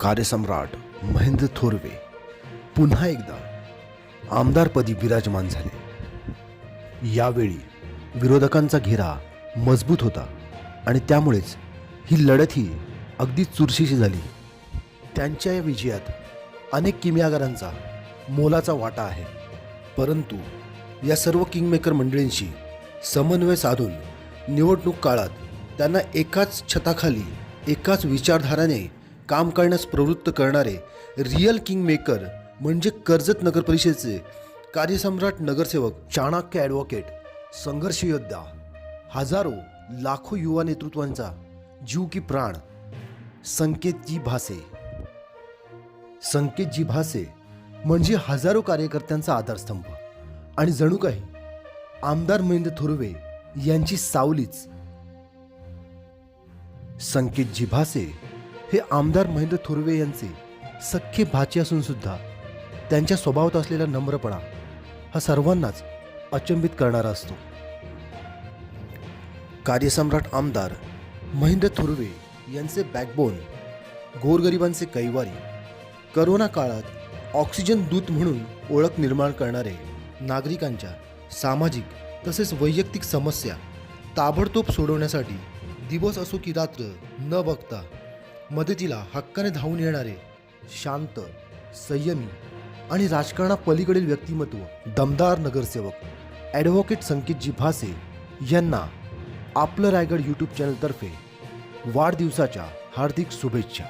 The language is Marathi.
कार्यसम्राट महेंद्र थोरवे पुन्हा एकदा आमदारपदी विराजमान झाले. यावेळी विरोधकांचा घेरा मजबूत होता आणि त्यामुळेच ही लढतही अगदी चुरशीची झाली. त्यांच्या या विजयात अनेक किमयागारांचा मोलाचा वाटा आहे. परंतु या सर्व किंगमेकर मंडळींशी समन्वय साधून निवडणूक काळात त्यांना एकाच छताखाली एकाच विचारधाराने काम करण्यास प्रवृत्त करणारे रिअल किंगमेकर म्हणजे कर्जत नगर परिषदेचे कार्यसम्राट नगरसेवक चाणक्य ॲडव्होकेट संघर्ष योद्धा. हजारो लाखो युवा नेतृत्वांचा जीव की प्राण संकेतजी भासे. संकेतजी भासे म्हणजे हजारो कार्यकर्त्यांचा आधारस्तंभ. आणि जणू काही आमदार महेंद्र थोरवे यांची सावलीच संकेतजी भासे हे आमदार महेंद्र थोरवे यांचे सख्खे भाचे असून सुद्धा त्यांच्या स्वभावात असलेला नम्रपणा हा सर्वांनाच अचंबित करणारा असतो. कार्यसम्राट आमदार महेंद्र थोरवे यांचे बॅकबोन गोरगरिबांचे कैवारी करोना काळात ऑक्सिजन दूत म्हणून ओळख निर्माण करणारे नागरिकांच्या सामाजिक तसेच वैयक्तिक समस्या ताबडतोब सोडवण्यासाठी दिवस असो की रात्र न बघता मदतीला हक्काने धावून येणारे शांत संयमी आणि राजकारणापलीकडील व्यक्तिमत्व दमदार नगरसेवक ॲडव्होकेट संकेतजी भासे यांना आपलं रायगड यूट्यूब चॅनलतर्फे वाढदिवसाच्या हार्दिक शुभेच्छा.